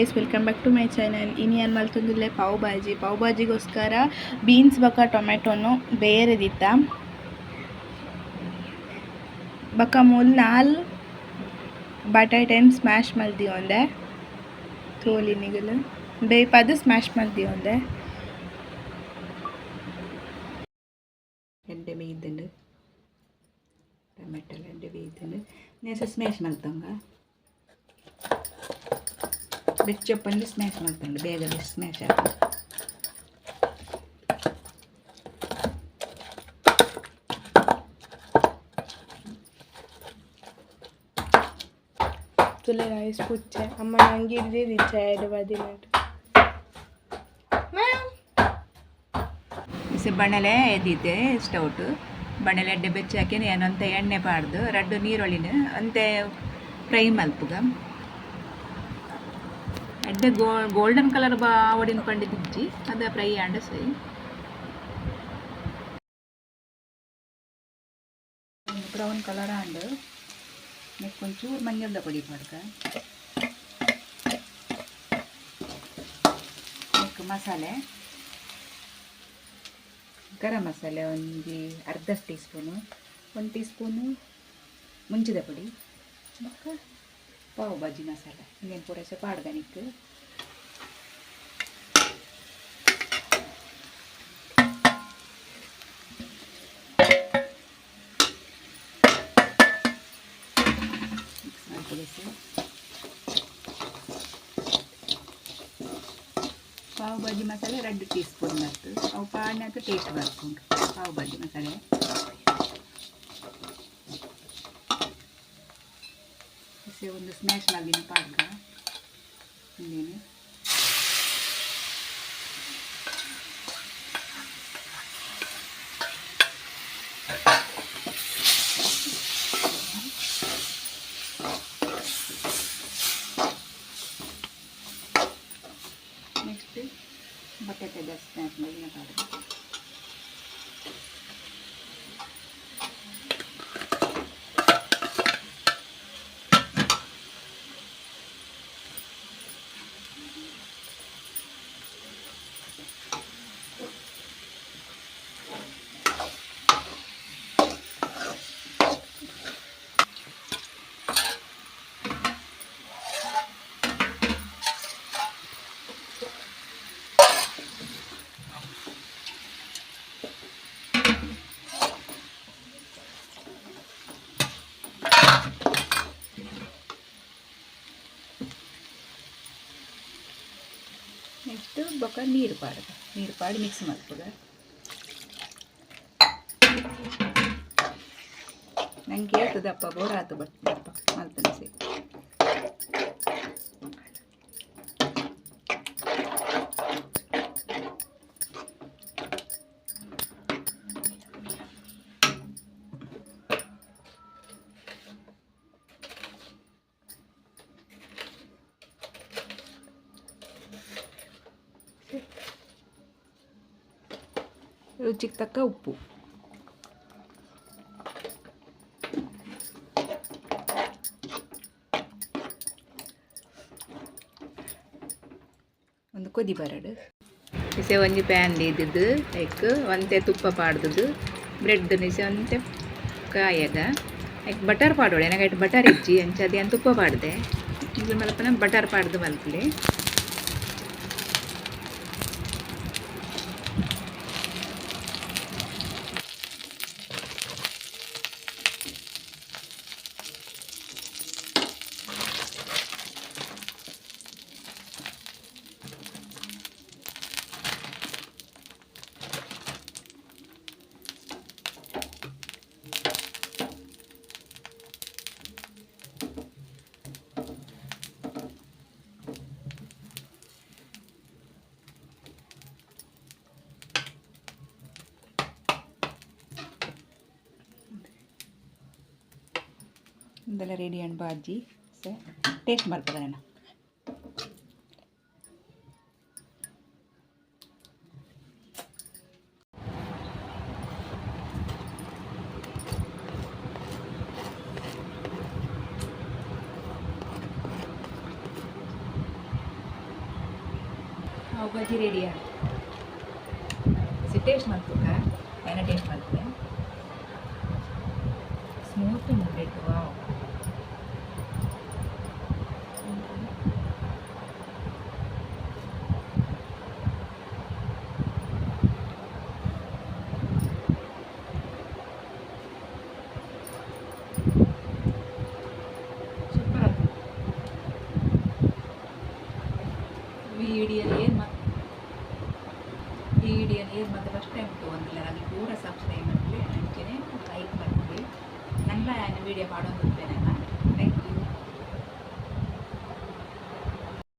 Guys welcome back to my channel ಇನ್ನು ಏನು ಪಾವ್ ಭಾಜಿ ಪಾವ್ ಭಾಜಿಗೋಸ್ಕರ ಬೀನ್ಸ್ ಬಕ ಟೊಮೆಟೊನು ಬೇರೆದಿತ್ತ ಬಕ ಮೂಲ್ ನಾಲ್ ಬಟಾಟೆನ್ ಸ್ಮ್ಯಾಶ್ ಮಲ್ದಿ ಒಂದೆ ತೋಲಿ ನಿಗಲು ಬೇಯ್ಪದು ಸ್ಮ್ಯಾಶ್ ಮಲ್ದಿ ಒಂದೆ ಎಂಡೆ ಬೇಯ್ದುಂಡು ಟೊಮೆಟೊ ಎಂಡೆ ಬೇಯ್ದುಂಡು ನೆಸ ಸ್ಮ್ಯಾಶ್ ಮಲ್ತಂಗ ಬೆಚ್ಚಪ್ಪಲ್ಲಿ ಸ್ಮ್ಯಾಶ್ ಮಲ್ತಂಡು ಬೇಗ ಸ್ಮ್ಯಾಶ್ ಆಗ್ತದೆ ತುಲೆ ರೈಸ್ ಪುಚ್ಚೆ. ಅಮ್ಮ ನಂಗೆ ಇದ್ದೇ ದಿಚ್ಚ ಎರಡು ಬದಿನಟ್ಟು ಬಿಸಿ ಬಣಲೆ ಎದ್ದಿದ್ದೆ ಸ್ಟೌಟು ಬಣಲೆ ಎಡ್ಡೆ ಬೆಚ್ಚ ಹಾಕಿ ಏನಂತ ಎಣ್ಣೆ ಪಾಡ್ದು ರಡ್ಡು ನೀರೊಳಿನ ಅಂತೆ ಫ್ರೈ ಮಲ್ಪುಗ. ಗೋಲ್ಡನ್ ಕಲರ್ ಬಾ ಆವಡಿನ ಪಂಡಿದ್ದಿಜ್ಜಿ ಅದ ಫ್ರೈ ಆಂಡ ಸೈ ಬ್ರೌನ್ ಕಲರ್ ಆಂಡು ನೆಕ್ ಒಂಚೂರು ಮಂಜಲ್ದ ಪೊಡಿ ಪಾಡ್ಕ ಮಸಾಲೆ. ಗರಂ ಮಸಾಲೆ ಒಂದು ಅರ್ಧ ಟೀ ಸ್ಪೂನು ಒಂದು ಟೀ ಸ್ಪೂನು ಮುಂಚಿದ ಪುಡಿ. ಮತ್ತು ಪಾವ್ ಭಾಜಿ ಮಸಾಲೆ. ಇನ್ನೇನು ಪೂರೈಸೆ ಪಾಡ್ಗನಿಕ್ ಮಿಕ್ಸ್ ಪಾವ್ ಭಾಜಿ ಮಸಾಲೆ ಎರಡು ಟೀ ಸ್ಪೂನ್ ಮತ್ತು ಅವು ಪಾಡ್ನಾಗ ಟೇಸ್ಟ್ ಬರ್ಕೊಂಡು ಪಾವ್ ಭಾಜಿ ಮಸಾಲೆ ಹಸಿ ಒಂದು ಸ್ಮ್ಯಾಶ್ ಮಲ್ಲಿನ ಪಾಡ್ಗ ಇನ್ನೇನು bakete destek, meg ne tartok. Next ಬೊಕ್ಕ ನೀರು ಪಾಡ್ಗ ನೀರು ಪಾಡಿ ಮಿಕ್ಸ್ ಮಾಡ್ತದೆ ನಂಗೆ ಹೇಳ್ತದಪ್ಪ, ಬೋರ್ ಆತು ಬಟ್ ದಪ್ಪ ಸೇ ರುಚಿಗೆ ತಕ್ಕ ಉಪ್ಪು. ಒಂದು ಕೊದಿ ಬರಡು. ಇಸೆ ಒಂಜಿ ಪ್ಯಾನ್ ಇದ್ದಿದ್ದು ಲೈಕ್ ಒಂದೆ ತುಪ್ಪ ಪಾಡ್ದು ಬ್ರೆಡ್ ನಿಸೆ ಒಂತೆ ಕಾಯಗ ಲೈಕ್ ಬಟರ್ ಪಾಡೋಳೆ, ನನಗೆ ಬಟರ್ ಇಜ್ಜಿ, ಅಂಚ ಅದು ತುಪ್ಪ ಪಾಡ್ದೆ. ಇದು ಮಲ್ಪನ ಬಟರ್ ಪಾಡ್ದು ಮಲ್ಪಲೆ. ಇದೆಲ್ಲ ರೆಡಿ ಅಂಡ್ ಬಾಜಿ ಸೆ ಟೇಸ್ಟ್ ಮಾಡ್ತದೆ ನಾನು ಪಾವ್ ಭಾಜಿ ರೆಡಿ ಆಗಿ ಟೇಸ್ಟ್ ಮಾಡ್ತುಕ ಏನ ಟೇಸ್ಟ್ ಮಾಡ್ತೇನೆ ಸ್ಮೂತ್ ಉಂಟು ಏನು ಮತ್ತೆ ಫಸ್ಟ್ ಟೈಮ್ ತೊಗೊಂಡಿಲ್ಲ ನನಗೆ ಪೂರ ಸಬ್ಸ್ಕ್ರೈಬ್ ಮಾಡಲಿ ಅಂಚೆನೆ ಲೈಕ್ ಮಾಡಲಿ ನನ್ನ ವಿಡಿಯೋ ಮಾಡೋದು ನಾನು